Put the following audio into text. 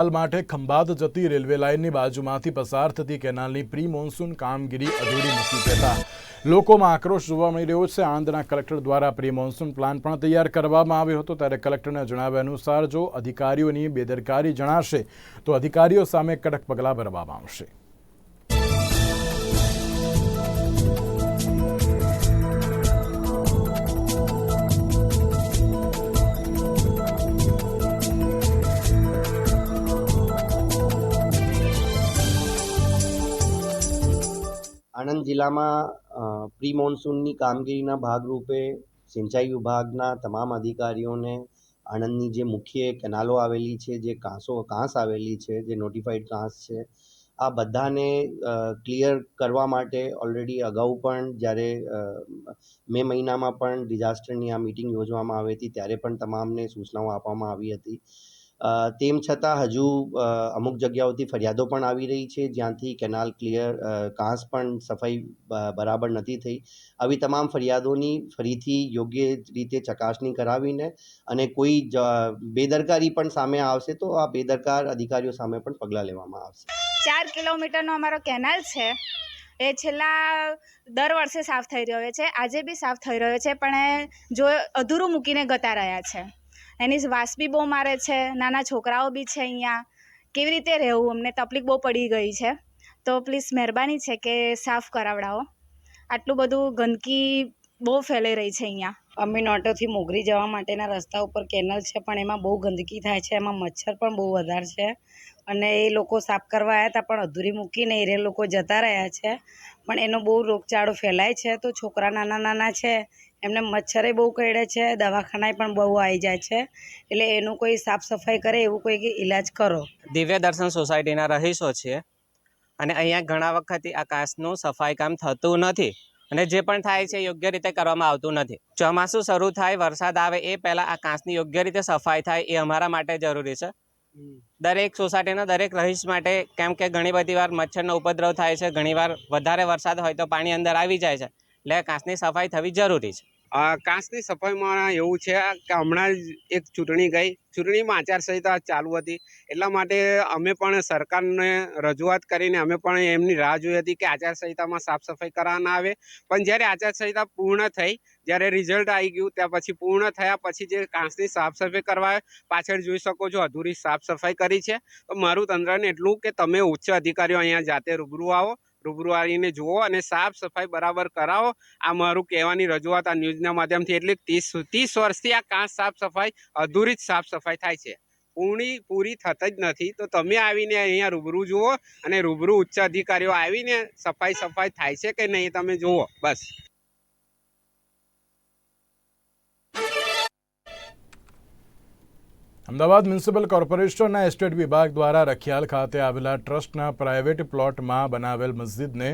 હાલ માટે ખંભાત જતી રેલવે લાઇનની બાજુમાંથી પસાર થતી કેનાલની પ્રી મોન્સૂન કામગીરી અધૂરી મૂકી દેતા લોકોમાં આક્રોશ જોવા મળી રહ્યો છે. આણંદના કલેક્ટર દ્વારા પ્રી મોન્સૂન પ્લાન પણ તૈયાર કરવામાં આવ્યો હતો. ત્યારે કલેક્ટરના જણાવ્યા અનુસાર જો અધિકારીઓની બેદરકારી જણાશે, તો અધિકારીઓ સામે કડક પગલાં ભરવામાં આવશે. આણંદ જિલ્લામાં પ્રી મોન્સૂનની કામગીરીના ભાગરૂપે સિંચાઈ વિભાગના તમામ અધિકારીઓને આણંદની જે મુખ્ય કેનાલો આવેલી છે, જે કાંસો, કાંસ આવેલી છે, જે નોટિફાઈડ કાંસ છે, આ બધાને ક્લિયર કરવા માટે ઓલરેડી અગાઉ પણ જ્યારે મે મહિનામાં પણ ડિઝાસ્ટરની આ મિટિંગ યોજવામાં આવી હતી, ત્યારે પણ તમામને સૂચનાઓ આપવામાં આવી હતી. તેમ છતાં હજુ અમુક જગ્યાઓથી ફરિયાદો પણ આવી રહી છે, જ્યાંથી કેનાલ ક્લિયર કાંસ પણ સફાઈ બરાબર નથી થઈ. આવી તમામ ફરિયાદોની ફરીથી યોગ્ય રીતે ચકાસણી કરાવીને અને કોઈ બેદરકારી પણ સામે આવશે તો આ બેદરકાર અધિકારીઓ સામે પણ પગલાં લેવામાં આવશે. ચાર કિલોમીટરનો અમારો કેનાલ છે. એ છેલ્લા દર વર્ષે સાફ થઈ રહ્યો છે. આજે બી સાફ થઈ રહ્યો છે, પણ જો અધૂરું મૂકીને ગતા રહ્યા છે. એની વાસ બી બહુ મારે છે, નાના છોકરાઓ બી છે અહીંયા. કેવી રીતે રહેવું? અમને તકલીફ બહુ પડી ગઈ છે. તો પ્લીઝ મહેરબાની છે કે સાફ કરાવડાવો. આટલું બધું ગંદકી બહુ ફેલાઈ રહી છે અહીંયા. અમીન ઓટોથી મોગરી જવા માટેના રસ્તા ઉપર કેનલ છે, પણ એમાં બહુ ગંદકી થાય છે, એમાં મચ્છર પણ બહુ વધારે છે. અને એ લોકો સાફ કરવા આવ્યા હતા પણ અધૂરી મૂકીને એ લોકો જતા રહ્યા છે. પણ એનો બહુ રોગચાળો ફેલાય છે, તો છોકરા નાના નાના છે, એમને મચ્છરે બહુ કરડે છે, દવાખાનાએ પણ બહુ આવી જાય છે. એટલે એનું કોઈ સાફ સફાઈ કરે એવું કોઈ ઈલાજ કરો. દિવ્ય દર્શન સોસાયટીના રહીશો છીએ. અને અહીંયા ઘણા વખતથી આકાશનું સફાઈ કામ થતું નથી. અને જે પણ થાય છે યોગ્ય રીતે કરવામાં આવતું નથી. ચોમાસું શરૂ થાય વરસાદ આવે એ પહેલાં આ કાંસની યોગ્ય રીતે સફાઈ થાય એ અમારા માટે જરૂરી છે. દરેક સોસાયટીના દરેક રહીશ માટે કેમ કે ઘણી બધી વાર મચ્છરનો ઉપદ્રવ થાય છે ઘણીવાર વધારે વરસાદ હોય તો પાણી અંદર આવી જાય છે. એટલે કાંસની સફાઈ થવી જરૂરી છે. કાંસની સફાઈમાં એવું છે કે હમણાં જ એક ચૂંટણી ગઈ. ચૂંટણીમાં આચારસંહિતા ચાલુ હતી. એટલા માટે અમે પણ સરકારને રજૂઆત કરીને અમે પણ એમની રાહ જોઈ હતી કે આચારસંહિતામાં સાફ સફાઈ કરવાના આવે. પણ જ્યારે આચારસંહિતા પૂર્ણ થઈ, જ્યારે રિઝલ્ટ આવી ગયું, ત્યાં પછી પૂર્ણ થયા પછી જે કાંસની સાફ સફાઈ કરવા પાછળ જોઈ શકો છો, અધૂરી સાફ સફાઈ કરી છે. તો મારું તંત્રને એટલું કે તમે ઉચ્ચ અધિકારીઓ અહીંયા જાતે રૂબરૂ આવો. રૂબરૂ આવીને જુઓ અને સાફ સફાઈ બરાબર કરાવો. આ મારું કહેવાની રજૂઆત આ ન્યૂઝના માધ્યમથી એટલે ત્રીસ ત્રીસ વર્ષથી આ કાંસ સાફ સફાઈ, અધૂરી જ સાફ સફાઈ થાય છે. પૂર્ણી પૂરી થતી જ નથી. તો તમે આવીને અહીંયા રૂબરૂ જુઓ અને રૂબરૂ ઉચ્ચ અધિકારીઓ આવીને સફાઈ સફાઈ થાય છે કે નહીં તમે જુઓ. બસ. અમદાવાદ મ્યુનિસિપલ કોર્પોરેશનના એસ્ટેટ વિભાગ દ્વારા રખિયાલ ખાતે આવેલા ટ્રસ્ટના પ્રાઇવેટ પ્લોટમાં બનાવેલ મસ્જિદને